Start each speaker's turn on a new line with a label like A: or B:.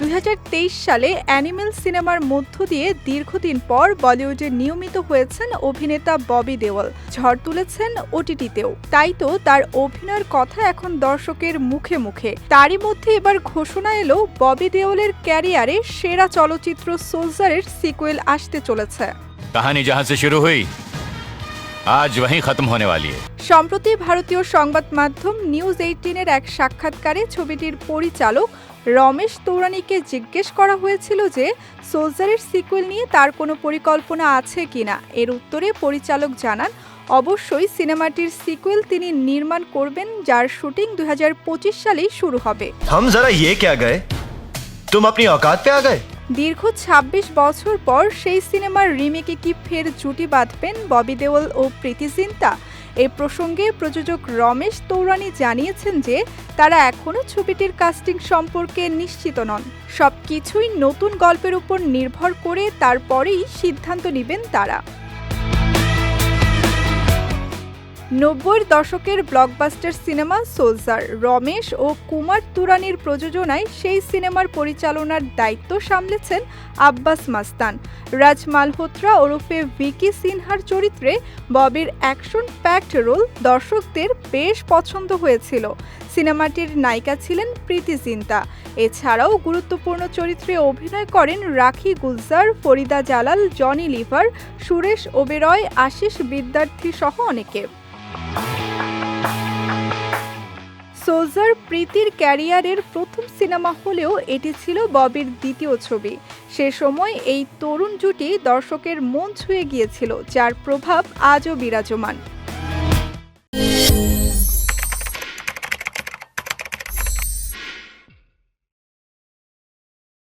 A: দুই হাজার
B: তেইশ সালে অ্যানিমেল সিনেমার মধ্য দিয়ে দীর্ঘদিন পর বলিউডে নিয়মিত হয়েছেন অভিনেতা ববি দেওয়াল ঝড় তুলেছেন ওটিটিতেও। তাই তো তার অভিনয়ের কথা এখন দর্শকের মুখে মুখে। তারই মধ্যে এবার ঘোষণা এলো ববি দেওয়ালের ক্যারিয়ারে সেরা চলচ্চিত্র সোলজারের সিকুয়েল আসতে চলেছে।
C: কাহানি জাহাজে শুরু হই। আজ ওহি খতম হনে
B: সম্প্রতি ভারতীয় সংবাদ মাধ্যম নিউজ এইটিনের এক সাক্ষাৎকারে ছবিটির পরিচালক রমেশ তৌরানিকে জিজ্ঞেস করা হয়েছিল যে সোলজারের সিকুয়েল নিয়ে তার কোনো পরিকল্পনা আছে কিনা। এর উত্তরে পরিচালক জানান অবশ্যই সিনেমাটির সিকুয়েল তিনি নির্মাণ করবেন যার শুটিং দু হাজার পঁচিশ সালেই শুরু হবে। দীর্ঘ ২৬ বছর পর সেই সিনেমার রিমেকে কি ফের জুটি বাঁধবেন ববি দেওল ও প্রীতি জিন্তা? এই প্রসঙ্গে প্রযোজক রমেশ তৌরানি জানিয়েছেন যে তারা এখনও ছবিটির কাস্টিং সম্পর্কে নিশ্চিত নন। সব কিছুই নতুন গল্পের উপর নির্ভর করে তারপরেই সিদ্ধান্ত নেবেন তারা। নব্বইয়ের দশকের ব্লকবাস্টার সিনেমা সোলজার রমেশ ও কুমার তুরানির প্রযোজনায় সেই সিনেমার পরিচালনার দায়িত্ব সামলেছেন আব্বাস মাস্তান। রাজ মালহোত্রা ওরফে ভিকি সিনহার চরিত্রে ববির অ্যাকশন প্যাক্ট রোল দর্শকদের বেশ পছন্দ হয়েছিল। সিনেমাটির নায়িকা ছিলেন প্রীতি জিন্তা। এছাড়াও গুরুত্বপূর্ণ চরিত্রে অভিনয় করেন রাখি গুলজার, ফরিদা জালাল, জনি লিভার, সুরেশ ওবেরয়, আশিস বিদ্যার্থী সহ অনেকে। সোলজার প্রীতির ক্যারিয়ারের প্রথম সিনেমা হলেও এটি ছিল ববির দ্বিতীয় ছবি। সে সময় এই তরুণ জুটি দর্শকের মন ছুঁয়ে গিয়েছিল, যার প্রভাব আজও বিরাজমান।